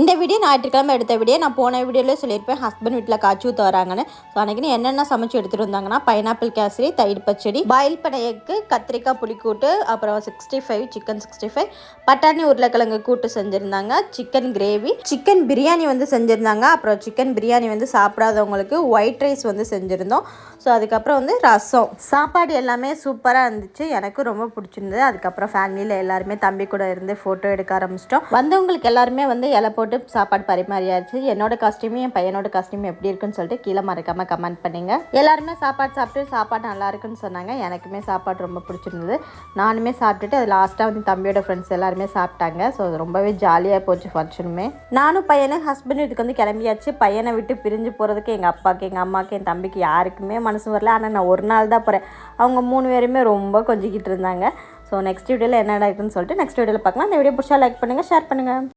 இந்த வீடியோ ஞாயிற்றுக்கிழமை எடுத்த வீடியோ நான் போன வீடியோவில் சொல்லியிருப்பேன் ஹஸ்பண்ட் வீட்டில் காய்ச்சி ஊற்ற வராங்கன்னு. ஸோ அன்றைக்கி என்னென்ன சமைச்சு எடுத்துகிட்டு வந்தாங்கன்னா பைனாப்பிள் கேசரி தயிர் பச்சடி பாயில் பண்ண எக்கு கத்திரிக்காய் புளிக்கூட்டு அப்புறம் sixty five chicken sixty five பட்டாணி உருளைக்கிழங்கு கூட்டு செஞ்சுருந்தாங்க சிக்கன் கிரேவி சிக்கன் பிரியாணி வந்து செஞ்சுருந்தாங்க அப்புறம் சிக்கன் பிரியாணி வந்து சாப்பிடாதவங்களுக்கு ஒயிட் ரைஸ் வந்து செஞ்சுருந்தோம். ஸோ அதுக்கப்புறம் வந்து ரசம். சாப்பாடு எல்லாமே சூப்பராக இருந்துச்சு. எனக்கும் ரொம்ப பிடிச்சிருந்தது. அதுக்கப்புறம் ஃபேமிலியில் எல்லாருமே தம்பி கூட இருந்து ஃபோட்டோ எடுக்க ஆரம்பிச்சிட்டோம். வந்தவங்களுக்கு எல்லாருமே வந்து இலப்போ போட்டு சாப்பாடு பரிமாறியாச்சு. என்னோட கஸ்டியூமும் என் பையனோட காஸ்டியூம் எப்படி இருக்குன்னு சொல்லிட்டு கீழே மறக்காமல் கமெண்ட் பண்ணுங்க. எல்லாருமே சாப்பாடு சாப்பிட்டு சாப்பாடு நல்லா இருக்குன்னு சொன்னாங்க. எனக்குமே சாப்பாடு ரொம்ப பிடிச்சிருந்தது. நானுமே சாப்பிட்டுட்டு அது லாஸ்ட்டாக வந்து தம்பியோட ஃப்ரெண்ட்ஸ் எல்லாருமே சாப்பிட்டாங்க. ஸோ ரொம்பவே ஜாலியாக போச்சு ஃபங்க்ஷனுமே நானும் பையனும் ஹஸ்பண்ட் இதுக்கு வந்து கிளம்பியாச்சு. பையனை விட்டு பிரிஞ்சு போகிறதுக்கு எங்கள் அப்பாவுக்கு எங்கள் அம்மாவுக்கு என் தம்பிக்கு யாருக்குமே மனசு வரல. ஆனால் நான் ஒரு நாள் தான் போகிறேன் அவங்க மூணு பேருமே ரொம்ப கொஞ்சிக்கிட்டு இருந்தாங்க. ஸோ நெக்ஸ்ட் வீடியோவில் என்ன நடக்குதுன்னு சொல்லிட்டு நெக்ஸ்ட் வீடியோவில் பார்க்கலாம். இந்த வீடியோ பிடிச்சா லைக் பண்ணுங்கள் ஷேர் பண்ணுங்கள்